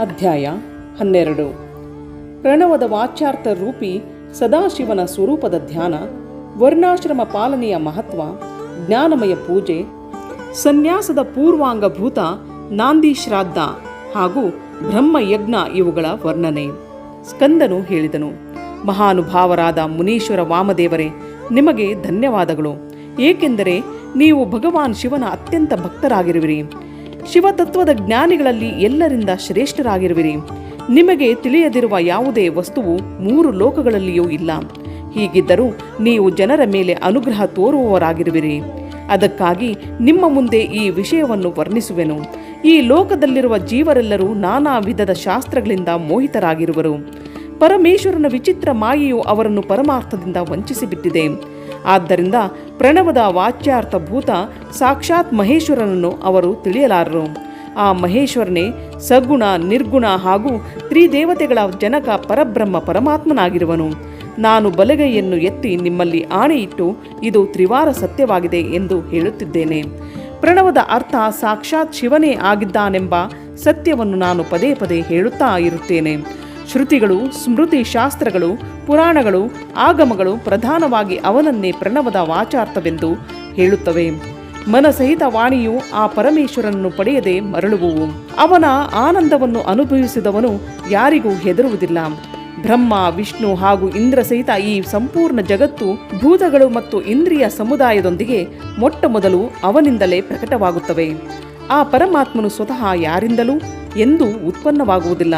ಅಧ್ಯಾಯ ಹನ್ನೆರಡು. ಪ್ರಣವದ ವಾಚ್ಯಾರ್ಥ ರೂಪಿ ಸದಾಶಿವನ ಸ್ವರೂಪದ ಧ್ಯಾನ, ವರ್ಣಾಶ್ರಮ ಪಾಲನೆಯ ಮಹತ್ವ, ಜ್ಞಾನಮಯ ಪೂಜೆ, ಸನ್ಯಾಸದ ಪೂರ್ವಾಂಗಭೂತ ನಾಂದಿ ಶ್ರಾದ್ದ ಹಾಗೂ ಬ್ರಹ್ಮಯಜ್ಞ ಇವುಗಳ ವರ್ಣನೆ. ಸ್ಕಂದನು ಹೇಳಿದನು, ಮಹಾನುಭಾವರಾದ ಮುನೀಶ್ವರ ವಾಮದೇವರೇ, ನಿಮಗೆ ಧನ್ಯವಾದಗಳು. ಏಕೆಂದರೆ ನೀವು ಭಗವಾನ್ ಶಿವನ ಅತ್ಯಂತ ಭಕ್ತರಾಗಿರುವಿರಿ. ಶಿವತತ್ವದ ಜ್ಞಾನಿಗಳಲ್ಲಿ ಎಲ್ಲರಿಂದ ಶ್ರೇಷ್ಠರಾಗಿರುವಿರಿ. ನಿಮಗೆ ತಿಳಿಯದಿರುವ ಯಾವುದೇ ವಸ್ತುವು ಮೂರು ಲೋಕಗಳಲ್ಲಿಯೂ ಇಲ್ಲ. ಹೀಗಿದ್ದರೂ ನೀವು ಜನರ ಮೇಲೆ ಅನುಗ್ರಹ ತೋರುವವರಾಗಿರುವಿರಿ. ಅದಕ್ಕಾಗಿ ನಿಮ್ಮ ಮುಂದೆ ಈ ವಿಷಯವನ್ನು ವರ್ಣಿಸುವೆನು. ಈ ಲೋಕದಲ್ಲಿರುವ ಜೀವರೆಲ್ಲರೂ ನಾನಾ ವಿಧದ ಶಾಸ್ತ್ರಗಳಿಂದ ಮೋಹಿತರಾಗಿರುವರು. ಪರಮೇಶ್ವರನ ವಿಚಿತ್ರ ಮಾಯೆಯು ಅವರನ್ನು ಪರಮಾರ್ಥದಿಂದ ವಂಚಿಸಿಬಿಟ್ಟಿದೆ. ಆದ್ದರಿಂದ ಪ್ರಣವದ ವಾಚ್ಯಾರ್ಥ ಭೂತ ಸಾಕ್ಷಾತ್ ಮಹೇಶ್ವರನನ್ನು ಅವರು ತಿಳಿಯಲಾರರು. ಆ ಮಹೇಶ್ವರನೇ ಸಗುಣ, ನಿರ್ಗುಣ ಹಾಗೂ ತ್ರಿದೇವತೆಗಳ ಜನಕ ಪರಬ್ರಹ್ಮ ಪರಮಾತ್ಮನಾಗಿರುವನು. ನಾನು ಬಲಗೈಯನ್ನು ಎತ್ತಿ ನಿಮ್ಮಲ್ಲಿ ಆಣೆಯಿಟ್ಟು ಇದು ತ್ರಿವಾರ ಸತ್ಯವಾಗಿದೆ ಎಂದು ಹೇಳುತ್ತಿದ್ದೇನೆ. ಪ್ರಣವದ ಅರ್ಥ ಸಾಕ್ಷಾತ್ ಶಿವನೇ ಆಗಿದ್ದಾನೆಂಬ ಸತ್ಯವನ್ನು ನಾನು ಪದೇ ಪದೇ ಹೇಳುತ್ತಾ ಇರುತ್ತೇನೆ. ಶ್ರುತಿಗಳು, ಸ್ಮೃತಿ ಶಾಸ್ತ್ರಗಳು, ಪುರಾಣಗಳು, ಆಗಮಗಳು ಪ್ರಧಾನವಾಗಿ ಅವನನ್ನೇ ಪ್ರಣವದ ವಾಚಾರ್ಥವೆಂದು ಹೇಳುತ್ತವೆ. ಮನಸಹಿತ ವಾಣಿಯು ಆ ಪರಮೇಶ್ವರನನ್ನು ಪಡೆಯದೆ ಮರಳುವುವು. ಅವನ ಆನಂದವನ್ನು ಅನುಭವಿಸಿದವನು ಯಾರಿಗೂ ಹೆದರುವುದಿಲ್ಲ. ಬ್ರಹ್ಮ, ವಿಷ್ಣು ಹಾಗೂ ಇಂದ್ರ ಸಹಿತ ಈ ಸಂಪೂರ್ಣ ಜಗತ್ತು ಭೂತಗಳು ಮತ್ತು ಇಂದ್ರಿಯ ಸಮುದಾಯದೊಂದಿಗೆ ಮೊಟ್ಟ ಮೊದಲು ಅವನಿಂದಲೇ ಪ್ರಕಟವಾಗುತ್ತವೆ. ಆ ಪರಮಾತ್ಮನು ಸ್ವತಃ ಯಾರಿಂದಲೂ ಎಂದೂ ಉತ್ಪನ್ನವಾಗುವುದಿಲ್ಲ.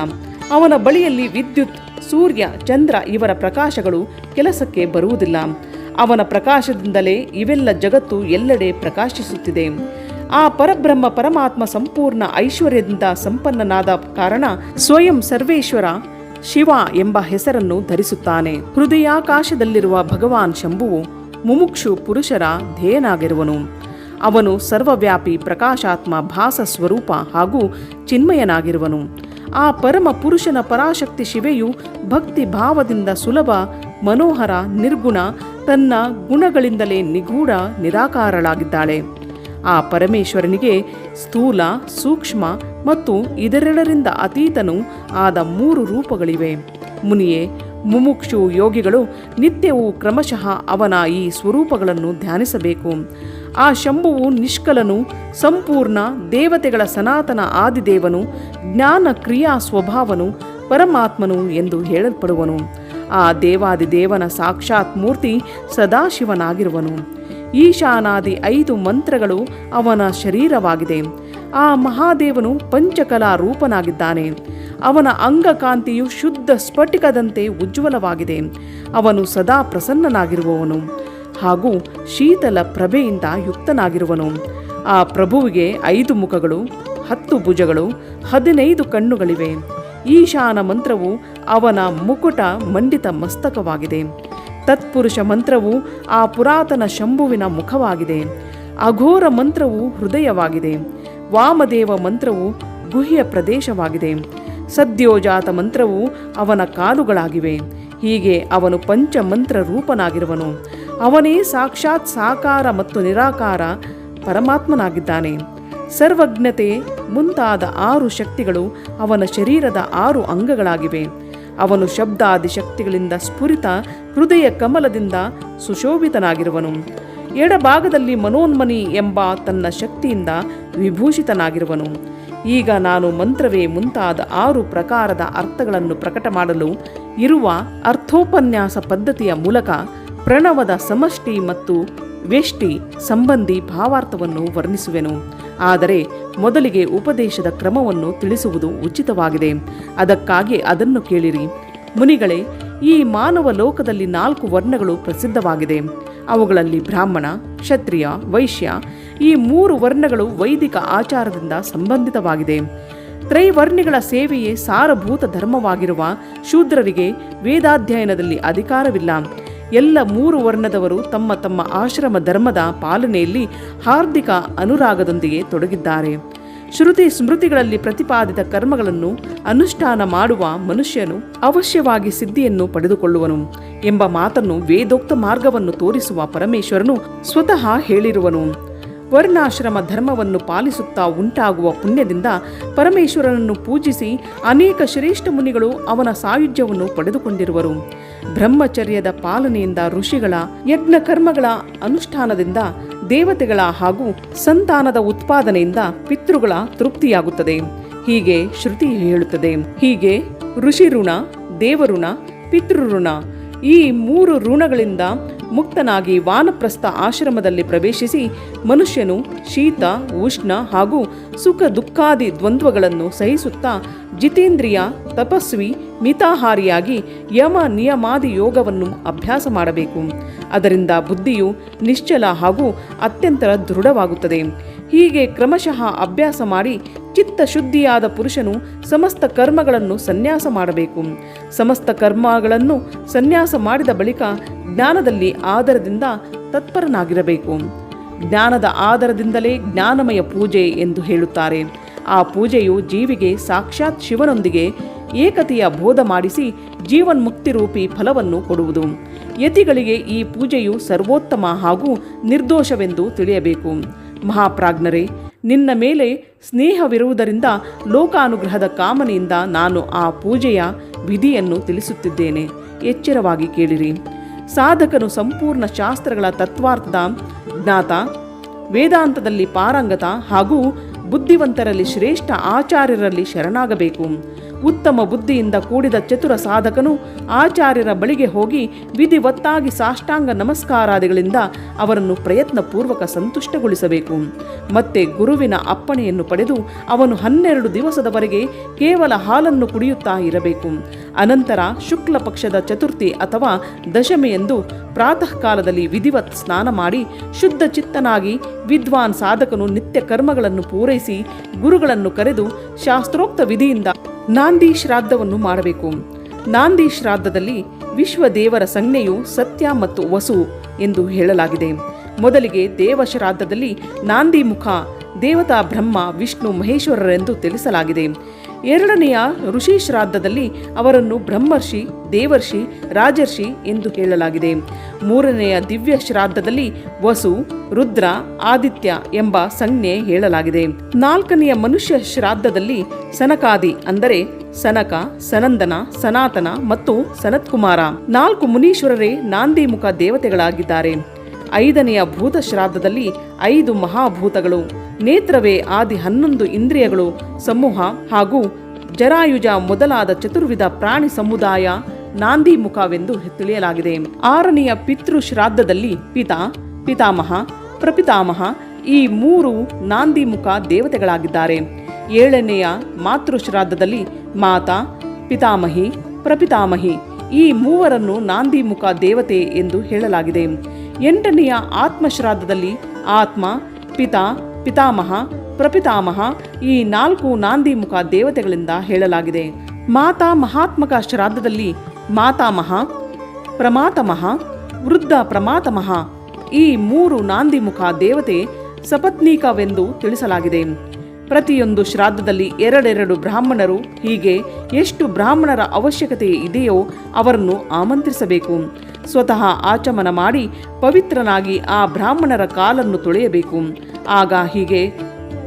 ಅವನ ಬಳಿಯಲ್ಲಿ ವಿದ್ಯುತ್, ಸೂರ್ಯ, ಚಂದ್ರ ಇವರ ಪ್ರಕಾಶಗಳು ಕೆಲಸಕ್ಕೆ ಬರುವುದಿಲ್ಲ. ಅವನ ಪ್ರಕಾಶದಿಂದಲೇ ಇವೆಲ್ಲ ಜಗತ್ತು ಎಲ್ಲೆಡೆ ಪ್ರಕಾಶಿಸುತ್ತಿದೆ. ಆ ಪರಬ್ರಹ್ಮ ಪರಮಾತ್ಮ ಸಂಪೂರ್ಣ ಐಶ್ವರ್ಯದಿಂದ ಸಂಪನ್ನನಾದ ಕಾರಣ ಸ್ವಯಂ ಸರ್ವೇಶ್ವರ ಶಿವ ಎಂಬ ಹೆಸರನ್ನು ಧರಿಸುತ್ತಾನೆ. ಹೃದಯಾಕಾಶದಲ್ಲಿರುವ ಭಗವಾನ್ ಶಂಭುವು ಮುಮುಕ್ಷು ಪುರುಷರ ಧ್ಯೇಯನಾಗಿರುವನು ಅವನು ಸರ್ವವ್ಯಾಪಿ ಪ್ರಕಾಶಾತ್ಮ ಭಾಸ ಸ್ವರೂಪ ಹಾಗೂ ಚಿನ್ಮಯನಾಗಿರುವನು. ಆ ಪರಮ ಪುರುಷನ ಪರಾಶಕ್ತಿ ಶಿವೆಯು ಭಕ್ತಿ ಭಾವದಿಂದ ಸುಲಭ, ಮನೋಹರ, ನಿರ್ಗುಣ, ತನ್ನ ಗುಣಗಳಿಂದಲೇ ನಿಗೂಢ, ನಿರಾಕಾರಳಾಗಿದ್ದಾಳೆ. ಆ ಪರಮೇಶ್ವರನಿಗೆ ಸ್ಥೂಲ, ಸೂಕ್ಷ್ಮ ಮತ್ತು ಇದರೆಡರಿಂದ ಅತೀತನು ಆದ ಮೂರು ರೂಪಗಳಿವೆ. ಮುನಿಯೇ, ಮುಮುಕ್ಷು ಯೋಗಿಗಳು ನಿತ್ಯವೂ ಕ್ರಮಶಃ ಅವನ ಈ ಸ್ವರೂಪಗಳನ್ನು ಧ್ಯಾನಿಸಬೇಕು. ಆ ಶಂಭುವು ನಿಷ್ಕಲನು, ಸಂಪೂರ್ಣ ದೇವತೆಗಳ ಸನಾತನ ಆದಿದೇವನು, ಜ್ಞಾನ ಕ್ರಿಯಾ ಸ್ವಭಾವನು, ಪರಮಾತ್ಮನು ಎಂದು ಹೇಳಲ್ಪಡುವನು. ಆ ದೇವಾದಿದೇವನ ಸಾಕ್ಷಾತ್ ಮೂರ್ತಿ ಸದಾಶಿವನಾಗಿರುವನು. ಈಶಾನಾದಿ ಐದು ಮಂತ್ರಗಳು ಅವನ ಶರೀರವಾಗಿದೆ. ಆ ಮಹಾದೇವನು ಪಂಚಕಲಾ ರೂಪನಾಗಿದ್ದಾನೆ. ಅವನ ಅಂಗಕಾಂತಿಯು ಶುದ್ಧ ಸ್ಫಟಿಕದಂತೆ ಉಜ್ವಲವಾಗಿದೆ. ಅವನು ಸದಾ ಪ್ರಸನ್ನನಾಗಿರುವವನು. ಹಾಗೂ ಶೀತಲ ಪ್ರಭೆಯಿಂದ ಯುಕ್ತನಾಗಿರುವನು. ಆ ಪ್ರಭುವಿಗೆ ಐದು ಮುಖಗಳು, ಹತ್ತು ಭುಜಗಳು, ಹದಿನೈದು ಕಣ್ಣುಗಳಿವೆ. ಈಶಾನ ಮಂತ್ರವು ಅವನ ಮುಕುಟ ಮಂಡಿತ ಮಸ್ತಕವಾಗಿದೆ. ತತ್ಪುರುಷ ಮಂತ್ರವು ಆ ಪುರಾತನ ಶಂಭುವಿನ ಮುಖವಾಗಿದೆ. ಅಘೋರ ಮಂತ್ರವು ಹೃದಯವಾಗಿದೆ. ವಾಮದೇವ ಮಂತ್ರವು ಗುಹ್ಯ ಪ್ರದೇಶವಾಗಿದೆ. ಸದ್ಯೋಜಾತ ಮಂತ್ರವು ಅವನ ಕಾಲುಗಳಾಗಿವೆ. ಹೀಗೆ ಅವನು ಪಂಚಮಂತ್ರ ರೂಪನಾಗಿರುವನು ಅವನೇ ಸಾಕ್ಷಾತ್ ಸಾಕಾರ ಮತ್ತು ನಿರಾಕಾರ ಪರಮಾತ್ಮನಾಗಿದ್ದಾನೆ. ಸರ್ವಜ್ಞತೆ ಮುಂತಾದ ಆರು ಶಕ್ತಿಗಳು ಅವನ ಶರೀರದ ಆರು ಅಂಗಗಳಾಗಿವೆ. ಅವನು ಶಬ್ದಾದಿ ಶಕ್ತಿಗಳಿಂದ ಸ್ಫುರಿತ, ಹೃದಯ ಕಮಲದಿಂದ ಸುಶೋಭಿತನಾಗಿರುವನು. ಎಡಭಾಗದಲ್ಲಿ ಮನೋನ್ಮನಿ ಎಂಬ ತನ್ನ ಶಕ್ತಿಯಿಂದ ವಿಭೂಷಿತನಾಗಿರುವನು. ಈಗ ನಾನು ಮಂತ್ರವೇ ಮುಂತಾದ ಆರು ಪ್ರಕಾರದ ಅರ್ಥಗಳನ್ನು ಪ್ರಕಟ ಮಾಡಲು ಇರುವ ಅರ್ಥೋಪನ್ಯಾಸ ಪದ್ಧತಿಯ ಮೂಲಕ ಪ್ರಣವದ ಸಮಷ್ಟಿ ಮತ್ತು ವ್ಯಷ್ಟಿ ಸಂಬಂಧಿ ಭಾವಾರ್ಥವನ್ನು ವರ್ಣಿಸುವೆನು. ಆದರೆ ಮೊದಲಿಗೆ ಉಪದೇಶದ ಕ್ರಮವನ್ನು ತಿಳಿಸುವುದು ಉಚಿತವಾಗಿದೆ. ಅದಕ್ಕಾಗಿ ಅದನ್ನು ಕೇಳಿರಿ. ಮುನಿಗಳೇ, ಈ ಮಾನವ ಲೋಕದಲ್ಲಿ ನಾಲ್ಕು ವರ್ಣಗಳು ಪ್ರಸಿದ್ಧವಾಗಿದೆ. ಅವುಗಳಲ್ಲಿ ಬ್ರಾಹ್ಮಣ, ಕ್ಷತ್ರಿಯ, ವೈಶ್ಯ, ಈ ಮೂರು ವರ್ಣಗಳು ವೈದಿಕ ಆಚಾರದಿಂದ ಸಂಬಂಧಿತವಾಗಿದೆ. ತ್ರೈವರ್ಣಿಗಳ ಸೇವೆಯೇ ಸಾರಭೂತ ಧರ್ಮವಾಗಿರುವ ಶೂದ್ರರಿಗೆ ವೇದಾಧ್ಯಯನದಲ್ಲಿ ಅಧಿಕಾರವಿಲ್ಲ. ಎಲ್ಲ ಮೂರು ವರ್ಣದವರು ತಮ್ಮ ತಮ್ಮ ಆಶ್ರಮ ಧರ್ಮದ ಪಾಲನೆಯಲ್ಲಿ ಹಾರ್ದಿಕ ಅನುರಾಗದೊಂದಿಗೆ ತೊಡಗಿದ್ದಾರೆ. ಶ್ರುತಿ ಸ್ಮೃತಿಗಳಲ್ಲಿ ಪ್ರತಿಪಾದಿತ ಕರ್ಮಗಳನ್ನು ಅನುಷ್ಠಾನ ಮಾಡುವ ಮನುಷ್ಯನು ಅವಶ್ಯವಾಗಿ ಸಿದ್ಧಿಯನ್ನು ಪಡೆದುಕೊಳ್ಳುವನು ಎಂಬ ಮಾತನ್ನು ವೇದೋಕ್ತ ಮಾರ್ಗವನ್ನು ತೋರಿಸುವ ಪರಮೇಶ್ವರನು ಸ್ವತಃ ಹೇಳಿರುವನು. ವರ್ಣಾಶ್ರಮ ಧರ್ಮವನ್ನು ಪಾಲಿಸುತ್ತಾ ಉಂಟಾಗುವ ಪುಣ್ಯದಿಂದ ಪರಮೇಶ್ವರನನ್ನು ಪೂಜಿಸಿ ಅನೇಕ ಶ್ರೇಷ್ಠ ಮುನಿಗಳು ಅವನ ಸಾಯುಜ್ಯವನ್ನು ಪಡೆದುಕೊಂಡಿರುವರು. ಬ್ರಹ್ಮಚರ್ಯದ ಪಾಲನೆಯಿಂದ ಋಷಿಗಳ, ಯಜ್ಞ ಕರ್ಮಗಳ ಅನುಷ್ಠಾನದಿಂದ ದೇವತೆಗಳ ಹಾಗೂ ಸಂತಾನದ ಉತ್ಪಾದನೆಯಿಂದ ಪಿತೃಗಳ ತೃಪ್ತಿಯಾಗುತ್ತದೆ. ಹೀಗೆ ಶ್ರುತಿ ಹೇಳುತ್ತದೆ. ಹೀಗೆ ಋಷಿ ಋಣ, ದೇವಋಣ, ಪಿತೃಋಣ ಈ ಮೂರು ಋಣಗಳಿಂದ ಮುಕ್ತನಾಗಿ ವಾನಪ್ರಸ್ಥ ಆಶ್ರಮದಲ್ಲಿ ಪ್ರವೇಶಿಸಿ ಮನುಷ್ಯನು ಶೀತ, ಉಷ್ಣ ಹಾಗೂ ಸುಖ ದುಃಖಾದಿ ದ್ವಂದ್ವಗಳನ್ನು ಸಹಿಸುತ್ತಾ ಜಿತೇಂದ್ರಿಯ, ತಪಸ್ವಿ, ಮಿತಾಹಾರಿಯಾಗಿ ಯಮ ನಿಯಮಾದಿ ಯೋಗವನ್ನು ಅಭ್ಯಾಸ ಮಾಡಬೇಕು. ಅದರಿಂದ ಬುದ್ಧಿಯು ನಿಶ್ಚಲ ಹಾಗೂ ಅತ್ಯಂತ ದೃಢವಾಗುತ್ತದೆ. ಹೀಗೆ ಕ್ರಮಶಃ ಅಭ್ಯಾಸ ಮಾಡಿ ಚಿತ್ತ ಶುದ್ಧಿಯಾದ ಪುರುಷನು ಸಮಸ್ತ ಕರ್ಮಗಳನ್ನು ಸನ್ಯಾಸ ಮಾಡಬೇಕು. ಸಮಸ್ತ ಕರ್ಮಗಳನ್ನು ಸನ್ಯಾಸ ಮಾಡಿದ ಬಳಿಕ ಜ್ಞಾನದಲ್ಲಿ ಆಧಾರದಿಂದ ತತ್ಪರನಾಗಿರಬೇಕು. ಜ್ಞಾನದ ಆಧಾರದಿಂದಲೇ ಜ್ಞಾನಮಯ ಪೂಜೆ ಎಂದು ಹೇಳುತ್ತಾರೆ. ಆ ಪೂಜೆಯು ಜೀವಿಗೆ ಸಾಕ್ಷಾತ್ ಶಿವನೊಂದಿಗೆ ಏಕತೆಯ ಬೋಧ ಮಾಡಿಸಿ ರೂಪಿ ಫಲವನ್ನು ಕೊಡುವುದು. ಯತಿಗಳಿಗೆ ಈ ಪೂಜೆಯು ಸರ್ವೋತ್ತಮ ಹಾಗೂ ನಿರ್ದೋಷವೆಂದು ತಿಳಿಯಬೇಕು. ಮಹಾಪ್ರಾಜ್ಞರೇ, ನಿನ್ನ ಮೇಲೆ ಸ್ನೇಹವಿರುವುದರಿಂದ ಲೋಕಾನುಗ್ರಹದ ಕಾಮನೆಯಿಂದ ನಾನು ಆ ಪೂಜೆಯ ವಿಧಿಯನ್ನು ತಿಳಿಸುತ್ತಿದ್ದೇನೆ. ಎಚ್ಚರವಾಗಿ ಕೇಳಿರಿ. ಸಾಧಕನು ಸಂಪೂರ್ಣ ಶಾಸ್ತ್ರಗಳ ತತ್ವಾರ್ಥದ ಜ್ಞಾತ, ವೇದಾಂತದಲ್ಲಿ ಪಾರಂಗತ ಹಾಗೂ ಬುದ್ಧಿವಂತರಲ್ಲಿ ಶ್ರೇಷ್ಠ ಆಚಾರ್ಯರಲ್ಲಿ ಶರಣಾಗಬೇಕು. ಉತ್ತಮ ಬುದ್ಧಿಯಿಂದ ಕೂಡಿದ ಚತುರ ಸಾಧಕನು ಆಚಾರ್ಯರ ಬಳಿಗೆ ಹೋಗಿ ವಿಧಿವತ್ತಾಗಿ ಸಾಷ್ಟಾಂಗ ನಮಸ್ಕಾರಾದಿಗಳಿಂದ ಅವರನ್ನು ಪ್ರಯತ್ನಪೂರ್ವಕ ಸಂತುಷ್ಟಗೊಳಿಸಬೇಕು. ಮತ್ತೆ ಗುರುವಿನ ಅಪ್ಪಣೆಯನ್ನು ಪಡೆದು ಅವನು ಹನ್ನೆರಡು ದಿವಸದವರೆಗೆ ಕೇವಲ ಹಾಲನ್ನು ಕುಡಿಯುತ್ತಾ ಇರಬೇಕು. ಅನಂತರ ಶುಕ್ಲ ಪಕ್ಷದ ಚತುರ್ಥಿ ಅಥವಾ ದಶಮಿಯೆಂದು ಪ್ರಾತಃ ಕಾಲದಲ್ಲಿ ವಿಧಿವತ್ ಸ್ನಾನ ಮಾಡಿ ಶುದ್ಧ ಚಿತ್ತನಾಗಿ ವಿದ್ವಾನ್ ಸಾಧಕನು ನಿತ್ಯ ಕರ್ಮಗಳನ್ನು ಪೂರೈಸಿ ಗುರುಗಳನ್ನು ಕರೆದು ಶಾಸ್ತ್ರೋಕ್ತ ವಿಧಿಯಿಂದ ನಾಂದಿ ಶ್ರಾದ್ದವನ್ನು ಮಾಡಬೇಕು. ನಾಂದಿ ಶ್ರಾದ್ದದಲ್ಲಿ ವಿಶ್ವದೇವರ ಸಂಜ್ಞೆಯು ಸತ್ಯ ಮತ್ತು ವಸು ಎಂದು ಹೇಳಲಾಗಿದೆ. ಮೊದಲಿಗೆ ದೇವ ಶ್ರಾದ್ದದಲ್ಲಿ ನಾಂದಿ ಮುಖ, ದೇವತಾ ಬ್ರಹ್ಮ, ವಿಷ್ಣು ಮಹೇಶ್ವರರೆಂದು ತಿಳಿಸಲಾಗಿದೆ. ಎರಡನೆಯ ಋಷಿ ಶ್ರಾದ್ದದಲ್ಲಿ ಅವರನ್ನು ಬ್ರಹ್ಮರ್ಷಿ, ದೇವರ್ಷಿ, ರಾಜರ್ಷಿ ಎಂದು ಹೇಳಲಾಗಿದೆ ಮೂರನೆಯ ದಿವ್ಯ ಶ್ರಾದ್ದದಲ್ಲಿ ವಸು, ರುದ್ರ, ಆದಿತ್ಯ ಎಂಬ ಸಂಜ್ಞೆ ಹೇಳಲಾಗಿದೆ. ನಾಲ್ಕನೆಯ ಮನುಷ್ಯ ಶ್ರಾದ್ದದಲ್ಲಿ ಸನಕಾದಿ ಅಂದರೆ ಸನಕ, ಸನಂದನ, ಸನಾತನ ಮತ್ತು ಸನತ್ಕುಮಾರ. ನಾಲ್ಕು ಮುನೀಶ್ವರರೇ ನಾಂದಿಮುಖ ದೇವತೆಗಳಾಗಿದ್ದಾರೆ. ಐದನೆಯ ಭೂತ ಶ್ರಾದ್ದದಲ್ಲಿ ಐದು ಮಹಾಭೂತಗಳು, ನೇತ್ರವೇ ಆದಿ ಹನ್ನೊಂದು ಇಂದ್ರಿಯಗಳು, ಸಮೂಹ ಹಾಗೂ ಜರಾಯುಜ ಮೊದಲಾದ ಚತುರ್ವಿಧ ಪ್ರಾಣಿ ಸಮುದಾಯ ನಾಂದಿ ಮುಖವೆಂದು ತಿಳಿಯಲಾಗಿದೆ ಆರನೆಯ ಪಿತೃ ಶ್ರಾದ್ದದಲ್ಲಿ ಪಿತಾ, ಪಿತಾಮಹ, ಪ್ರಪಿತಾಮಹ ಈ ಮೂರು ನಾಂದಿ ಮುಖ ದೇವತೆಗಳಾಗಿದ್ದಾರೆ. ಏಳನೆಯ ಮಾತೃ ಶ್ರಾದ್ದದಲ್ಲಿ ಮಾತಾ, ಪಿತಾಮಹಿ, ಪ್ರಪಿತಾಮಹಿ ಈ ಮೂವರನ್ನು ನಾಂದಿ ಮುಖ ದೇವತೆ ಎಂದು ಹೇಳಲಾಗಿದೆ. ಎಂಟನೆಯ ಆತ್ಮಶ್ರಾದ್ದದಲ್ಲಿ ಆತ್ಮ, ಪಿತಾ, ಪಿತಾಮಹ, ಪ್ರಪಿತಾಮಹ ಈ ನಾಲ್ಕು ನಾಂದಿಮುಖ ದೇವತೆಗಳಿಂದ ಹೇಳಲಾಗಿದೆ. ಮಾತಾ ಮಹಾತ್ಮಕ ಶ್ರಾದ್ದದಲ್ಲಿ ಮಾತಾಮಹ, ಪ್ರಮಾತಮಹ, ವೃದ್ಧ ಪ್ರಮಾತಮಹ ಈ ಮೂರು ನಾಂದಿಮುಖ ದೇವತೆ ಸಪತ್ನೀಕವೆಂದು ತಿಳಿಸಲಾಗಿದೆ. ಪ್ರತಿಯೊಂದು ಶ್ರಾದ್ದದಲ್ಲಿ ಎರಡೆರಡು ಬ್ರಾಹ್ಮಣರು ಹೀಗೆ ಎಷ್ಟು ಬ್ರಾಹ್ಮಣರ ಅವಶ್ಯಕತೆ ಇದೆಯೋ ಅವರನ್ನು ಆಮಂತ್ರಿಸಬೇಕು. ಸ್ವತಃ ಆಚಮನ ಮಾಡಿ ಪವಿತ್ರನಾಗಿ ಆ ಬ್ರಾಹ್ಮಣರ ಕಾಲನ್ನು ತೊಳೆಯಬೇಕು. ಆಗ ಹೀಗೆ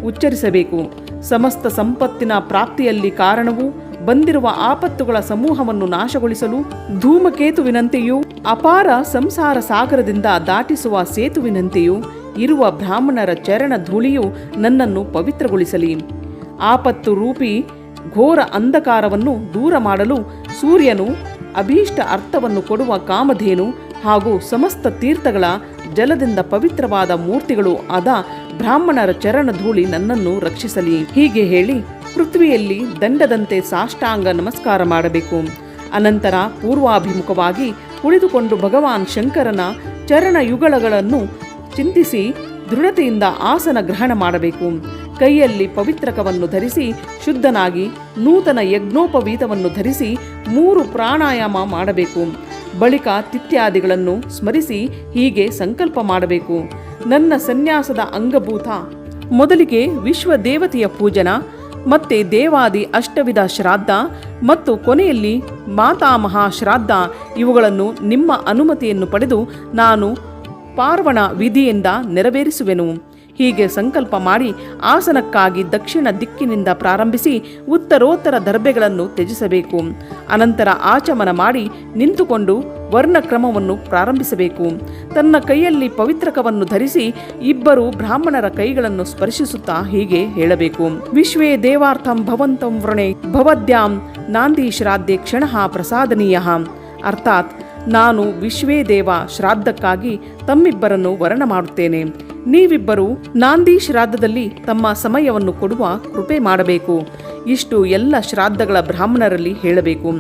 ಉಚ್ಚರಿಸಬೇಕು. ಸಮಸ್ತ ಸಂಪತ್ತಿನ ಪ್ರಾಪ್ತಿಯಲ್ಲಿ ಕಾರಣವು ಬಂದಿರುವ ಆಪತ್ತುಗಳ ಸಮೂಹವನ್ನು ನಾಶಗೊಳಿಸಲು ಧೂಮಕೇತುವಿನಂತೆಯೂ ಅಪಾರ ಸಂಸಾರ ಸಾಗರದಿಂದ ದಾಟಿಸುವ ಸೇತುವಿನಂತೆಯೂ ಇರುವ ಬ್ರಾಹ್ಮಣರ ಚರಣ ಧೂಳಿಯು ನನ್ನನ್ನು ಪವಿತ್ರಗೊಳಿಸಲಿ. ಆಪತ್ತು ರೂಪಿ ಘೋರ ಅಂಧಕಾರವನ್ನು ದೂರ ಮಾಡಲು ಸೂರ್ಯನು ಅಭೀಷ್ಟ ಅರ್ಥವನ್ನು ಕೊಡುವ ಕಾಮಧೇನು ಹಾಗೂ ಸಮಸ್ತ ತೀರ್ಥಗಳ ಜಲದಿಂದ ಪವಿತ್ರವಾದ ಮೂರ್ತಿಗಳು ಆದ ಬ್ರಾಹ್ಮಣರ ಚರಣ ಧೂಳಿ ನನ್ನನ್ನು ರಕ್ಷಿಸಲಿ. ಹೀಗೆ ಹೇಳಿ ಪೃಥ್ವಿಯಲ್ಲಿ ದಂಡದಂತೆ ಸಾಷ್ಟಾಂಗ ನಮಸ್ಕಾರ ಮಾಡಬೇಕು. ಅನಂತರ ಪೂರ್ವಾಭಿಮುಖವಾಗಿ ಕುಳಿತುಕೊಂಡು ಭಗವಾನ್ ಶಂಕರನ ಚರಣ ಯುಗಳಗಳನ್ನು ಚಿಂತಿಸಿ ದೃಢತೆಯಿಂದ ಆಸನ ಗ್ರಹಣ ಮಾಡಬೇಕು. ಕೈಯಲ್ಲಿ ಪವಿತ್ರಕವನ್ನು ಧರಿಸಿ, ಶುದ್ಧನಾಗಿ ನೂತನ ಯಜ್ಞೋಪವೀತವನ್ನು ಧರಿಸಿ ಮೂರು ಪ್ರಾಣಾಯಾಮ ಮಾಡಬೇಕು. ಬಳಿಕ ತಿತ್ಯಾದಿಗಳನ್ನು ಸ್ಮರಿಸಿ ಹೀಗೆ ಸಂಕಲ್ಪ ಮಾಡಬೇಕು. ನನ್ನ ಸನ್ಯಾಸದ ಅಂಗಭೂತ, ಮೊದಲಿಗೆ ವಿಶ್ವ ದೇವತೆಯ ಪೂಜನ, ಮತ್ತೆ ದೇವಾದಿ ಅಷ್ಟವಿಧ ಶ್ರಾದ್ದ ಮತ್ತು ಕೊನೆಯಲ್ಲಿ ಮಾತಾಮಹ ಶ್ರಾದ್ದ. ಇವುಗಳನ್ನು ನಿಮ್ಮ ಅನುಮತಿಯನ್ನು ಪಡೆದು ನಾನು ಪಾರ್ವಣ ವಿಧಿಯಿಂದ ನೆರವೇರಿಸುವೆನು. ಹೀಗೆ ಸಂಕಲ್ಪ ಮಾಡಿ ಆಸನಕ್ಕಾಗಿ ದಕ್ಷಿಣ ದಿಕ್ಕಿನಿಂದ ಪ್ರಾರಂಭಿಸಿ ಉತ್ತರೋತ್ತರ ದರ್ಬೆಗಳನ್ನು ತ್ಯಜಿಸಬೇಕು. ಅನಂತರ ಆಚಮನ ಮಾಡಿ ನಿಂತುಕೊಂಡು ವರ್ಣಕ್ರಮವನ್ನು ಪ್ರಾರಂಭಿಸಬೇಕು. ತನ್ನ ಕೈಯಲ್ಲಿ ಪವಿತ್ರಕವನ್ನು ಧರಿಸಿ ಇಬ್ಬರು ಬ್ರಾಹ್ಮಣರ ಕೈಗಳನ್ನು ಸ್ಪರ್ಶಿಸುತ್ತಾ ಹೀಗೆ ಹೇಳಬೇಕು. ವಿಶ್ವೇ ದೇವಾರ್ಥಂ ಭವಂತಂ ವೃಣೆ ಭವದ್ಯಾಂ ನಾಂದಿ ಶ್ರಾದ್ದೆ ಕ್ಷಣ ಪ್ರಸಾದನೀಯ. ಅರ್ಥಾತ್ ನಾನು ವಿಶ್ವೇ ದೇವ ಶ್ರಾದ್ದಕ್ಕಾಗಿ ತಮ್ಮಿಬ್ಬರನ್ನು ವರ್ಣ ಮಾಡುತ್ತೇನೆ. ನೀವಿಬ್ಬರು ನಾಂದಿ ಶ್ರಾದ್ದದಲ್ಲಿ ತಮ್ಮ ಸಮಯವನ್ನು ಕೊಡುವ ಕೃಪೆ ಮಾಡಬೇಕು. ಇಷ್ಟು ಎಲ್ಲ ಶ್ರಾದ್ದಗಳ ಬ್ರಾಹ್ಮಣರಲ್ಲಿ ಹೇಳಬೇಕು.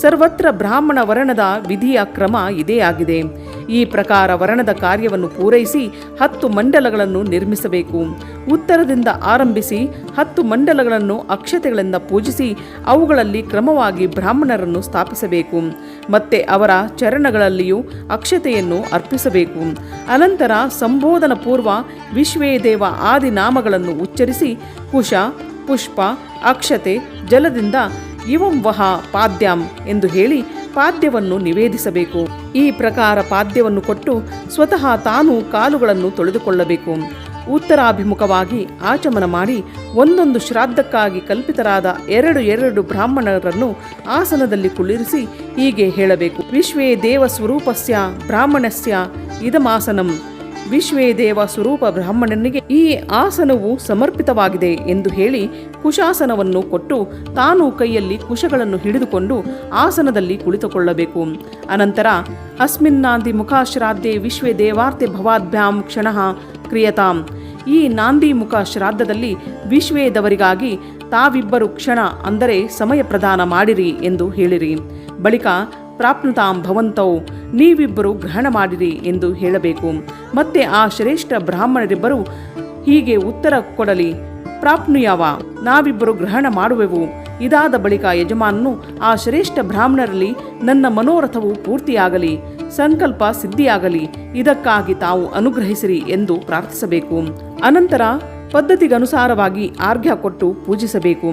ಸರ್ವತ್ರ ಬ್ರಾಹ್ಮಣ ವರ್ಣದ ವಿಧಿಯ ಕ್ರಮ ಇದೇ ಆಗಿದೆ. ಈ ಪ್ರಕಾರ ವರ್ಣದ ಕಾರ್ಯವನ್ನು ಪೂರೈಸಿ ಹತ್ತು ಮಂಡಲಗಳನ್ನು ನಿರ್ಮಿಸಬೇಕು. ಉತ್ತರದಿಂದ ಆರಂಭಿಸಿ ಹತ್ತು ಮಂಡಲಗಳನ್ನು ಅಕ್ಷತೆಗಳಿಂದ ಪೂಜಿಸಿ ಅವುಗಳಲ್ಲಿ ಕ್ರಮವಾಗಿ ಬ್ರಾಹ್ಮಣರನ್ನು ಸ್ಥಾಪಿಸಬೇಕು. ಮತ್ತೆ ಅವರ ಚರಣಗಳಲ್ಲಿಯೂ ಅಕ್ಷತೆಯನ್ನು ಅರ್ಪಿಸಬೇಕು. ಅನಂತರ ಸಂಬೋಧನ ಪೂರ್ವ ವಿಶ್ವೇ ದೇವ ಆದಿ ನಾಮಗಳನ್ನು ಉಚ್ಚರಿಸಿ ಕುಶ, ಪುಷ್ಪ, ಅಕ್ಷತೆ, ಜಲದಿಂದ ಇವಂ ವಹ ಪಾದ್ಯಂ ಎಂದು ಹೇಳಿ ಪಾದ್ಯವನ್ನು ನಿವೇದಿಸಬೇಕು. ಈ ಪ್ರಕಾರ ಪಾದ್ಯವನ್ನು ಕೊಟ್ಟು ಸ್ವತಃ ತಾನು ಕಾಲುಗಳನ್ನು ತೊಳೆದುಕೊಳ್ಳಬೇಕು. ಉತ್ತರಾಭಿಮುಖವಾಗಿ ಆಚಮನ ಮಾಡಿ ಒಂದೊಂದು ಶ್ರಾದ್ದಕ್ಕಾಗಿ ಕಲ್ಪಿತರಾದ ಎರಡು ಎರಡು ಬ್ರಾಹ್ಮಣರನ್ನು ಆಸನದಲ್ಲಿ ಕುಳ್ಳಿರಿಸಿ ಹೀಗೆ ಹೇಳಬೇಕು. ವಿಶ್ವೇ ದೇವ ಸ್ವರೂಪಸ್ಯ ಬ್ರಾಹ್ಮಣಸ್ಯ ಇದಮಾಸನಂ. ವಿಶ್ವೇ ದೇವ ಸ್ವರೂಪ ಬ್ರಾಹ್ಮಣನಿಗೆ ಈ ಆಸನವು ಸಮರ್ಪಿತವಾಗಿದೆ ಎಂದು ಹೇಳಿ ಕುಶಾಸನವನ್ನು ಕೊಟ್ಟು ತಾನು ಕೈಯಲ್ಲಿ ಕುಶಗಳನ್ನು ಹಿಡಿದುಕೊಂಡು ಆಸನದಲ್ಲಿ ಕುಳಿತುಕೊಳ್ಳಬೇಕು. ಅನಂತರ, ಅಸ್ಮಿನ್ನಾಂದಿ ಮುಖಾಶ್ರಾದ್ದೆ ವಿಶ್ವೇ ದೇವಾರ್ತೆ ಭವಾದ್ಭ್ಯಾಂ ಕ್ಷಣ ಕ್ರಿಯತಾಂ. ಈ ನಾಂದಿ ಮುಖ ಶ್ರಾದ್ದದಲ್ಲಿ ವಿಶ್ವೇದವರಿಗಾಗಿ ತಾವಿಬ್ಬರು ಕ್ಷಣ ಅಂದರೆ ಸಮಯ ಪ್ರದಾನ ಮಾಡಿರಿ ಎಂದು ಹೇಳಿರಿ. ಬಳಿಕ ಪ್ರಾಪ್ನುತಾಂ ಭವಂತೌ, ನೀವಿಬ್ಬರು ಗ್ರಹಣ ಮಾಡಿರಿ ಎಂದು ಹೇಳಬೇಕು. ಮತ್ತೆ ಆ ಶ್ರೇಷ್ಠ ಬ್ರಾಹ್ಮಣರಿಬ್ಬರು ಹೀಗೆ ಉತ್ತರ ಕೊಡಲಿ, ಪ್ರಾಪ್ನುಯಾವ, ನಾವಿಬ್ಬರು ಗ್ರಹಣ ಮಾಡುವೆವು. ಇದಾದ ಬಳಿಕ ಯಜಮಾನನು, ಆ ಶ್ರೇಷ್ಠ ಬ್ರಾಹ್ಮಣರಲ್ಲಿ ನನ್ನ ಮನೋರಥವು ಪೂರ್ತಿಯಾಗಲಿ, ಸಂಕಲ್ಪ ಸಿದ್ಧಿಯಾಗಲಿ, ಇದಕ್ಕಾಗಿ ತಾವು ಅನುಗ್ರಹಿಸಿರಿ ಎಂದು ಪ್ರಾರ್ಥಿಸಬೇಕು. ಅನಂತರ ಪದ್ಧತಿಗನುಸಾರವಾಗಿ ಆರ್ಘ್ಯ ಕೊಟ್ಟು ಪೂಜಿಸಬೇಕು.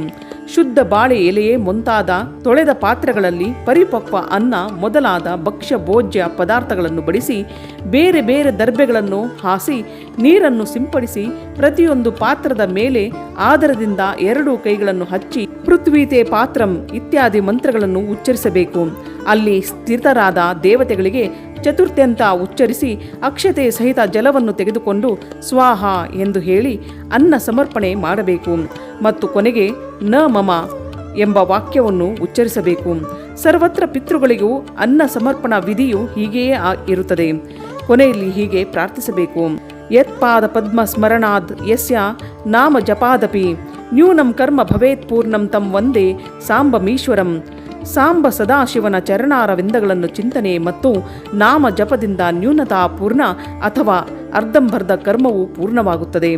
ಶುದ್ಧ ಬಾಳೆ ಎಲೆಯೇ ಮುಂತಾದ ತೊಳೆದ ಪಾತ್ರೆಗಳಲ್ಲಿ ಪರಿಪಕ್ವ ಅನ್ನ ಮೊದಲಾದ ಭಕ್ಷ್ಯ ಭೋಜ್ಯ ಪದಾರ್ಥಗಳನ್ನು ಬಡಿಸಿ ಬೇರೆ ಬೇರೆ ದರ್ಬೆಗಳನ್ನು ಹಾಸಿ ನೀರನ್ನು ಸಿಂಪಡಿಸಿ ಪ್ರತಿಯೊಂದು ಪಾತ್ರದ ಮೇಲೆ ಆದರದಿಂದ ಎರಡು ಕೈಗಳನ್ನು ಹಚ್ಚಿ ಪೃಥ್ವೀತೆ ಪಾತ್ರಂ ಇತ್ಯಾದಿ ಮಂತ್ರಗಳನ್ನು ಉಚ್ಚರಿಸಬೇಕು. ಅಲ್ಲಿ ಸ್ಥಿತರಾದ ದೇವತೆಗಳಿಗೆ ಚತುರ್ಥ್ಯಂತ ಉಚ್ಚರಿಸಿ ಅಕ್ಷತೆ ಸಹಿತ ಜಲವನ್ನು ತೆಗೆದುಕೊಂಡು ಸ್ವಾಹ ಎಂದು ಹೇಳಿ ಅನ್ನ ಸಮರ್ಪಣೆ ಮಾಡಬೇಕು ಮತ್ತು ಕೊನೆಗೆ ನ ಮಮ ಎಂಬ ವಾಕ್ಯವನ್ನು ಉಚ್ಚರಿಸಬೇಕು. ಸರ್ವತ್ರ ಪಿತೃಗಳಿಗೂ ಅನ್ನ ಸಮರ್ಪಣಾ ವಿಧಿಯು ಹೀಗೆಯೇ ಇರುತ್ತದೆ. ಕೊನೆಯಲ್ಲಿ ಹೀಗೆ ಪ್ರಾರ್ಥಿಸಬೇಕು. ಯತ್ಪಾದ ಪದ್ಮ ಸ್ಮರಣಾದ್ ಯಸ್ಯ ನಾಮ ಜಪಾದಪಿ. ನ್ಯೂನಂ ಕರ್ಮ ಭವೇತ್ ಪೂರ್ಣಂ ತಂ ವಂದೇ ಸಾಂಬಮೀಶ್ವರಂ. ಸಾಂಬ ಸದಾಶಿವನ ಚರಣಾರವಿಂದಗಳನ್ನು ಚಿಂತನೆ ಮತ್ತು ನಾಮ ಜಪದಿಂದ ನ್ಯೂನತಾ ಪೂರ್ಣ ಅಥವಾ ಅರ್ಧಂಬರ್ಧ ಕರ್ಮವು ಪೂರ್ಣವಾಗುತ್ತದೆ.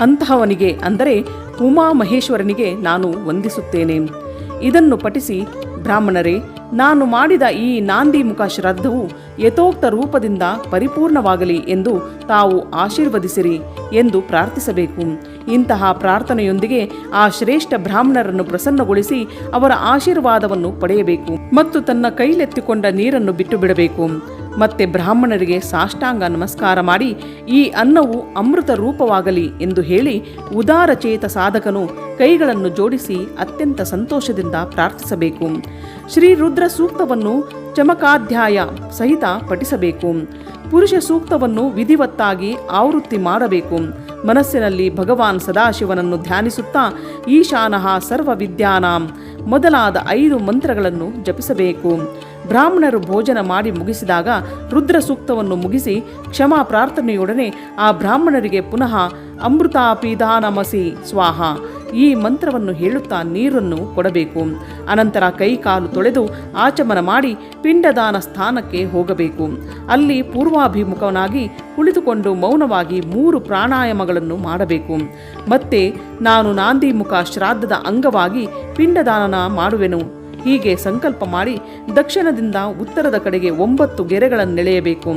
ಅಂತಹವನಿಗೆ ಅಂದರೆ ಉಮಾಮಹೇಶ್ವರನಿಗೆ ನಾನು ವಂದಿಸುತ್ತೇನೆ. ಇದನ್ನು ಪಠಿಸಿ ಬ್ರಾಹ್ಮಣರೇ ನಾನು ಮಾಡಿದ ಈ ನಾಂದಿಮುಖ ಶ್ರದ್ಧವು ಯಥೋಕ್ತ ರೂಪದಿಂದ ಪರಿಪೂರ್ಣವಾಗಲಿ ಎಂದು ತಾವು ಆಶೀರ್ವದಿಸಿರಿ ಎಂದು ಪ್ರಾರ್ಥಿಸಬೇಕು. ಇಂತಹ ಪ್ರಾರ್ಥನೆಯೊಂದಿಗೆ ಆ ಶ್ರೇಷ್ಠ ಬ್ರಾಹ್ಮಣರನ್ನು ಪ್ರಸನ್ನಗೊಳಿಸಿ ಅವರ ಆಶೀರ್ವಾದವನ್ನು ಪಡೆಯಬೇಕು ಮತ್ತು ತನ್ನ ಕೈಲೆತ್ತಿಕೊಂಡ ನೀರನ್ನು ಬಿಟ್ಟು ಬಿಡಬೇಕು ಮತ್ತೆ ಬ್ರಾಹ್ಮಣರಿಗೆ ಸಾಷ್ಟಾಂಗ ನಮಸ್ಕಾರ ಮಾಡಿ ಈ ಅನ್ನವು ಅಮೃತ ರೂಪವಾಗಲಿ ಎಂದು ಹೇಳಿ ಉದಾರಚೇತ ಸಾಧಕನು ಕೈಗಳನ್ನು ಜೋಡಿಸಿ ಅತ್ಯಂತ ಸಂತೋಷದಿಂದ ಪ್ರಾರ್ಥಿಸಬೇಕು. ಶ್ರೀ ರುದ್ರ ಸೂಕ್ತವನ್ನು ಚಮಕಾಧ್ಯಾಯ ಸಹಿತ ಪಠಿಸಬೇಕು. ಪುರುಷ ಸೂಕ್ತವನ್ನು ವಿಧಿವತ್ತಾಗಿ ಆವೃತ್ತಿ ಮಾಡಬೇಕು. ಮನಸ್ಸಿನಲ್ಲಿ ಭಗವಾನ್ ಸದಾಶಿವನನ್ನು ಧ್ಯಾನಿಸುತ್ತಾ ಈಶಾನಃ ಸರ್ವ ವಿದ್ಯಾನಾಂ ಮೊದಲಾದ ಐದು ಮಂತ್ರಗಳನ್ನು ಜಪಿಸಬೇಕು. ಬ್ರಾಹ್ಮಣರು ಭೋಜನ ಮಾಡಿ ಮುಗಿಸಿದಾಗ ರುದ್ರ ಸೂಕ್ತವನ್ನು ಮುಗಿಸಿ ಕ್ಷಮಾ ಪ್ರಾರ್ಥನೆಯೊಡನೆ ಆ ಬ್ರಾಹ್ಮಣರಿಗೆ ಪುನಃ ಅಮೃತಾಪಿದಾನಮಸಿ ಸ್ವಾಹ. ಈ ಮಂತ್ರವನ್ನು ಹೇಳುತ್ತಾ ನೀರನ್ನು ಕೊಡಬೇಕು. ಅನಂತರ ಕೈಕಾಲು ತೊಳೆದು ಆಚಮನ ಮಾಡಿ ಪಿಂಡದಾನ ಸ್ಥಾನಕ್ಕೆ ಹೋಗಬೇಕು. ಅಲ್ಲಿ ಪೂರ್ವಾಭಿಮುಖನಾಗಿ ಕುಳಿತುಕೊಂಡು ಮೌನವಾಗಿ ಮೂರು ಪ್ರಾಣಾಯಾಮಗಳನ್ನು ಮಾಡಬೇಕು. ಮತ್ತೆ ನಾನು ನಾಂದಿಮುಖ ಶ್ರಾದ್ದದ ಅಂಗವಾಗಿ ಪಿಂಡದಾನ ಮಾಡುವೆನು. ಹೀಗೆ ಸಂಕಲ್ಪ ಮಾಡಿ ದಕ್ಷಿಣದಿಂದ ಉತ್ತರದ ಕಡೆಗೆ ಒಂಬತ್ತು ಗೆರೆಗಳನ್ನೆಳೆಯಬೇಕು.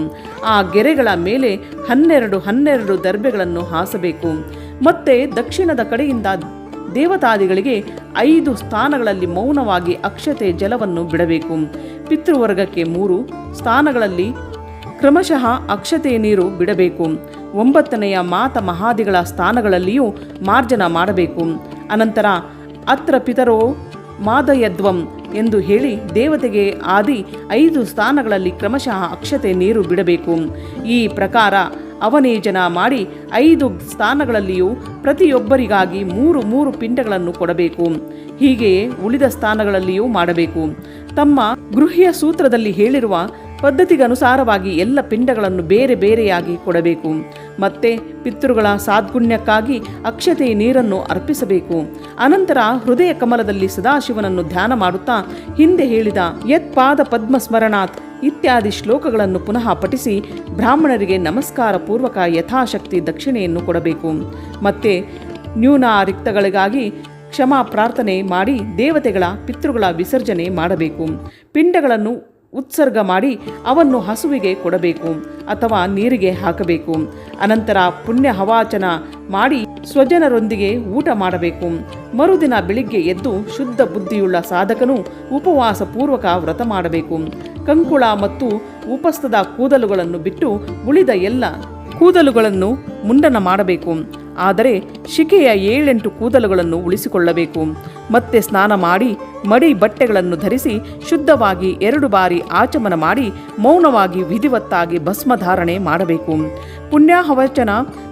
ಆ ಗೆರೆಗಳ ಮೇಲೆ ಹನ್ನೆರಡು ಹನ್ನೆರಡು ದರ್ಬೆಗಳನ್ನು ಹಾಸಬೇಕು. ಮತ್ತೆ ದಕ್ಷಿಣದ ಕಡೆಯಿಂದ ದೇವತಾದಿಗಳಿಗೆ ಐದು ಸ್ಥಾನಗಳಲ್ಲಿ ಮೌನವಾಗಿ ಅಕ್ಷತೆ ಜಲವನ್ನು ಬಿಡಬೇಕು. ಪಿತೃವರ್ಗಕ್ಕೆ ಮೂರು ಸ್ಥಾನಗಳಲ್ಲಿ ಕ್ರಮಶಃ ಅಕ್ಷತೆ ನೀರು ಬಿಡಬೇಕು. ಒಂಬತ್ತನೆಯ ಮಾತ ಮಹಾದಿಗಳ ಸ್ಥಾನಗಳಲ್ಲಿಯೂ ಮಾರ್ಜನ ಮಾಡಬೇಕು. ಅನಂತರ, ಅತ್ರ ಪಿತರೋ ಮಾದಯದ್ವಂ ಎಂದು ಹೇಳಿ ದೇವತೆಗೆ ಆದಿ ಐದು ಸ್ಥಾನಗಳಲ್ಲಿ ಕ್ರಮಶಃ ಅಕ್ಷತೆ ನೀರು ಬಿಡಬೇಕು. ಈ ಪ್ರಕಾರ ಅವನೇಜನ ಮಾಡಿ ಐದು ಸ್ಥಾನಗಳಲ್ಲಿಯೂ ಪ್ರತಿಯೊಬ್ಬರಿಗಾಗಿ ಮೂರು ಮೂರು ಪಿಂಡಗಳನ್ನು ಕೊಡಬೇಕು. ಹೀಗೆಯೇ ಉಳಿದ ಸ್ಥಾನಗಳಲ್ಲಿಯೂ ಮಾಡಬೇಕು. ತಮ್ಮ ಗೃಹ್ಯ ಸೂತ್ರದಲ್ಲಿ ಹೇಳಿರುವ ಪದ್ಧತಿಗನುಸಾರವಾಗಿ ಎಲ್ಲ ಪಿಂಡಗಳನ್ನು ಬೇರೆ ಬೇರೆಯಾಗಿ ಕೊಡಬೇಕು. ಮತ್ತೆ ಪಿತೃಗಳ ಸಾದ್ಗುಣ್ಯಕ್ಕಾಗಿ ಅಕ್ಷತೆಯ ನೀರನ್ನು ಅರ್ಪಿಸಬೇಕು. ಅನಂತರ ಹೃದಯ ಕಮಲದಲ್ಲಿ ಸದಾಶಿವನನ್ನು ಧ್ಯಾನ ಮಾಡುತ್ತಾ ಹಿಂದೆ ಹೇಳಿದ ಯತ್ಪಾದ ಪದ್ಮ ಸ್ಮರಣಾತ್ ಇತ್ಯಾದಿ ಶ್ಲೋಕಗಳನ್ನು ಪುನಃ ಪಠಿಸಿ ಬ್ರಾಹ್ಮಣರಿಗೆ ನಮಸ್ಕಾರ ಪೂರ್ವಕ ಯಥಾಶಕ್ತಿ ದಕ್ಷಿಣೆಯನ್ನು ಕೊಡಬೇಕು. ಮತ್ತೆ ನ್ಯೂನಾರಿಕ್ತಗಳಿಗಾಗಿ ಕ್ಷಮಾ ಪ್ರಾರ್ಥನೆ ಮಾಡಿ ದೇವತೆಗಳ ಪಿತೃಗಳ ವಿಸರ್ಜನೆ ಮಾಡಬೇಕು. ಪಿಂಡಗಳನ್ನು ಉತ್ಸರ್ಗ ಮಾಡಿ ಅವನ್ನು ಹಸುವಿಗೆ ಕೊಡಬೇಕು ಅಥವಾ ನೀರಿಗೆ ಹಾಕಬೇಕು. ಅನಂತರ ಪುಣ್ಯ ಹವಾಚನ ಮಾಡಿ ಸ್ವಜನರೊಂದಿಗೆ ಊಟ ಮಾಡಬೇಕು. ಮರುದಿನ ಬೆಳಿಗ್ಗೆ ಎದ್ದು ಶುದ್ಧ ಬುದ್ಧಿಯುಳ್ಳ ಸಾಧಕನು ಉಪವಾಸ ಪೂರ್ವಕ ವ್ರತ ಮಾಡಬೇಕು. ಕಂಕುಳ ಮತ್ತು ಉಪಸ್ಥದ ಕೂದಲುಗಳನ್ನು ಬಿಟ್ಟು ಉಳಿದ ಎಲ್ಲ ಕೂದಲುಗಳನ್ನು ಮುಂಡನ ಮಾಡಬೇಕು. ಆದರೆ ಶಿಕೆಯ ಏಳೆಂಟು ಕೂದಲುಗಳನ್ನು ಉಳಿಸಿಕೊಳ್ಳಬೇಕು. ಮತ್ತೆ ಸ್ನಾನ ಮಾಡಿ ಮಡಿ ಬಟ್ಟೆಗಳನ್ನು ಧರಿಸಿ ಶುದ್ಧವಾಗಿ ಎರಡು ಬಾರಿ ಆಚಮನ ಮಾಡಿ ಮೌನವಾಗಿ ವಿಧಿವತ್ತಾಗಿ ಭಸ್ಮಧಾರಣೆ ಮಾಡಬೇಕು. ಪುಣ್ಯಾಹವಚನ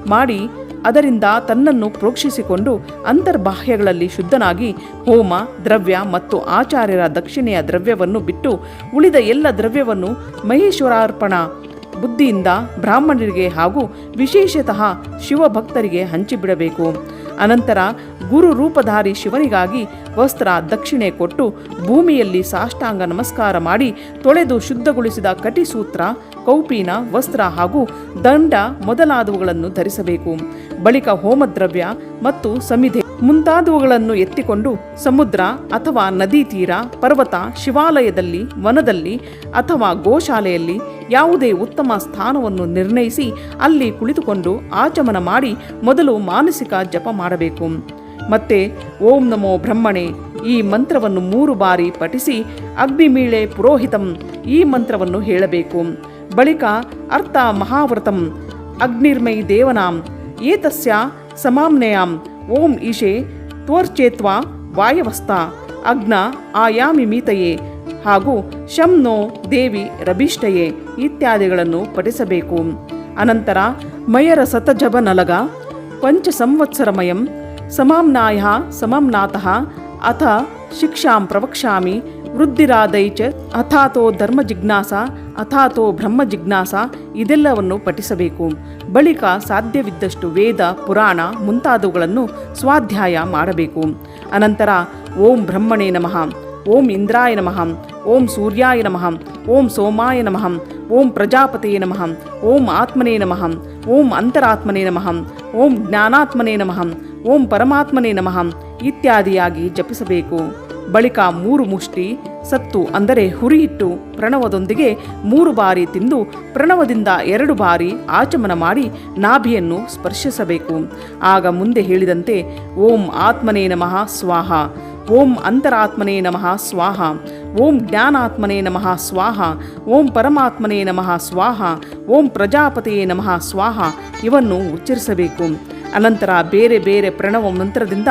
ಮಾಡಿ ಅದರಿಂದ ತನ್ನನ್ನು ಪ್ರೋಕ್ಷಿಸಿಕೊಂಡು ಅಂತರ್ಬಾಹ್ಯಗಳಲ್ಲಿ ಶುದ್ಧನಾಗಿ ಹೋಮ, ದ್ರವ್ಯ ಮತ್ತು ಆಚಾರ್ಯರ ದಕ್ಷಿಣೆಯ ದ್ರವ್ಯವನ್ನು ಬಿಟ್ಟು ಉಳಿದ ಎಲ್ಲ ದ್ರವ್ಯವನ್ನು ಮಹೇಶ್ವರಾರ್ಪಣ ಬುದ್ಧಿಯಿಂದ ಬ್ರಾಹ್ಮಣರಿಗೆ ಹಾಗೂ ವಿಶೇಷತಃ ಶಿವಭಕ್ತರಿಗೆ ಹಂಚಿಬಿಡಬೇಕು. ಅನಂತರ ಗುರು ರೂಪಧಾರಿ ಶಿವನಿಗಾಗಿ ವಸ್ತ್ರ ದಕ್ಷಿಣೆ ಕೊಟ್ಟು ಭೂಮಿಯಲ್ಲಿ ಸಾಷ್ಟಾಂಗ ನಮಸ್ಕಾರ ಮಾಡಿ ತೊಳೆದು ಶುದ್ಧಗೊಳಿಸಿದ ಕಟಿಸೂತ್ರ, ಕೌಪೀನ, ವಸ್ತ್ರ ಹಾಗೂ ದಂಡ ಮೊದಲಾದವುಗಳನ್ನು ಧರಿಸಬೇಕು. ಬಳಿಕ ಹೋಮದ್ರವ್ಯ ಮತ್ತು ಸಮಿಧೆ ಮುಂತಾದವುಗಳನ್ನು ಎತ್ತಿಕೊಂಡು ಸಮುದ್ರ ಅಥವಾ ನದಿ ತೀರ, ಪರ್ವತ, ಶಿವಾಲಯದಲ್ಲಿ, ವನದಲ್ಲಿ ಅಥವಾ ಗೋಶಾಲೆಯಲ್ಲಿ ಯಾವುದೇ ಉತ್ತಮ ಸ್ಥಾನವನ್ನು ನಿರ್ಣಯಿಸಿ ಅಲ್ಲಿ ಕುಳಿತುಕೊಂಡು ಆಚಮನ ಮಾಡಿ ಮೊದಲು ಮಾನಸಿಕ ಜಪ ಮಾಡಬೇಕು. ಮತ್ತೆ, ಓಂ ನಮೋ ಬ್ರಹ್ಮಣೆ, ಈ ಮಂತ್ರವನ್ನು ಮೂರು ಬಾರಿ ಪಠಿಸಿ ಅಗ್ನಿಮೀಳೆ ಪುರೋಹಿತಂ ಈ ಮಂತ್ರವನ್ನು ಹೇಳಬೇಕು. ಬಳಿಕ ಅರ್ಥ ಮಹಾವ್ರತಂ, ಅಗ್ನಿರ್ಮೈ ದೇವನಾಂ, ಏತಸ್ಯ ಸಮಾಮ್ನೆಯಾಂ ಓಂ ಈಶೆ ತ್ವರ್ಚೇತ್ವ ವಾಯವಸ್ಥ ಅಗ್ನ ಆಯಾಮಿ ಮೀತಯೇ ಹಾಗೂ ಶಂ ನೋ ದೇವಿ ರಭಿಷ್ಟಯೇ ಇತ್ಯಾದಿಗಳನ್ನು ಪಠಿಸಬೇಕು. ಅನಂತರ ಮಯರ ಸತಜಬ ನಲಗ ಪಂಚ ಸಂವತ್ಸರಮಯಂ ಸಮಾಮ್ನಾಯ ಸಮಾಮ್ನಾತಃ ಅಥ ಶಿಕ್ಷಾಂ ಪ್ರವಕ್ಷ್ಯಾಮಿ ವೃದ್ಧಿರಾದೈಚ ಅಥಾತೋ ಧರ್ಮ ಜಿಜ್ಞಾಸ ಅಥಾತೋ ಬ್ರಹ್ಮ ಜಿಜ್ಞಾಸ ಇದೆಲ್ಲವನ್ನು ಪಠಿಸಬೇಕು. ಬಳಿಕ ಸಾಧ್ಯವಿದ್ದಷ್ಟು ವೇದ, ಪುರಾಣ ಮುಂತಾದವುಗಳನ್ನು ಸ್ವಾಧ್ಯಾಯ ಮಾಡಬೇಕು. ಅನಂತರ ಓಂ ಬ್ರಹ್ಮಣೇ ನಮಃ, ಓಂ ಇಂದ್ರಾಯ ನಮಃ, ಓಂ ಸೂರ್ಯಾಯ ನಮಃ, ಓಂ ಸೋಮಾಯ ನಮಃ, ಓಂ ಪ್ರಜಾಪತೇ ನಮಃ, ಓಂ ಆತ್ಮನೇ ನಮಃ, ಓಂ ಅಂತರಾತ್ಮನೇ ನಮಃ, ಓಂ ಜ್ಞಾನಾತ್ಮನೇ ನಮಃ, ಓಂ ಪರಮಾತ್ಮನೇ ನಮಃ ಇತ್ಯಾದಿಯಾಗಿ ಜಪಿಸಬೇಕು. ಬಳಿಕ ಮೂರು ಮುಷ್ಟಿ ಸತ್ತು ಅಂದರೆ ಹುರಿಯಿಟ್ಟು ಪ್ರಣವದೊಂದಿಗೆ ಮೂರು ಬಾರಿ ತಿಂದು ಪ್ರಣವದಿಂದ ಎರಡು ಬಾರಿ ಆಚಮನ ಮಾಡಿ ನಾಭಿಯನ್ನು ಸ್ಪರ್ಶಿಸಬೇಕು. ಆಗ ಮುಂದೆ ಹೇಳಿದಂತೆ, ಓಂ ಆತ್ಮನೇ ನಮಃ ಸ್ವಾಹ, ಓಂ ಅಂತರಾತ್ಮನೇ ನಮಃ ಸ್ವಾಹ, ಓಂ ಜ್ಞಾನಾತ್ಮನೇ ನಮಃ ಸ್ವಾಹ, ಓಂ ಪರಮಾತ್ಮನೇ ನಮಃ ಸ್ವಾಹ, ಓಂ ಪ್ರಜಾಪತಿಯೇ ನಮಃ ಸ್ವಾಹ, ಇವನ್ನು ಉಚ್ಚರಿಸಬೇಕು. ಅನಂತರ ಬೇರೆ ಬೇರೆ ಪ್ರಣವ ಮಂತ್ರದಿಂದ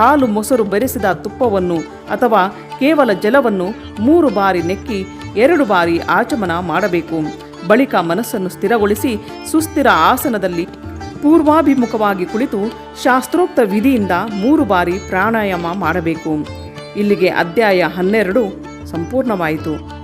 ಹಾಲು ಮೊಸರು ಬೆರೆಸಿದ ತುಪ್ಪವನ್ನು ಅಥವಾ ಕೇವಲ ಜಲವನ್ನು ಮೂರು ಬಾರಿ ನೆಕ್ಕಿ ಎರಡು ಬಾರಿ ಆಚಮನ ಮಾಡಬೇಕು. ಬಳಿಕ ಮನಸ್ಸನ್ನು ಸ್ಥಿರಗೊಳಿಸಿ ಸುಸ್ಥಿರ ಆಸನದಲ್ಲಿ ಪೂರ್ವಾಭಿಮುಖವಾಗಿ ಕುಳಿತು ಶಾಸ್ತ್ರೋಕ್ತ ವಿಧಿಯಿಂದ ಮೂರು ಬಾರಿ ಪ್ರಾಣಾಯಾಮ ಮಾಡಬೇಕು. ಇಲ್ಲಿಗೆ ಅಧ್ಯಾಯ ಹನ್ನೆರಡು ಸಂಪೂರ್ಣವಾಯಿತು.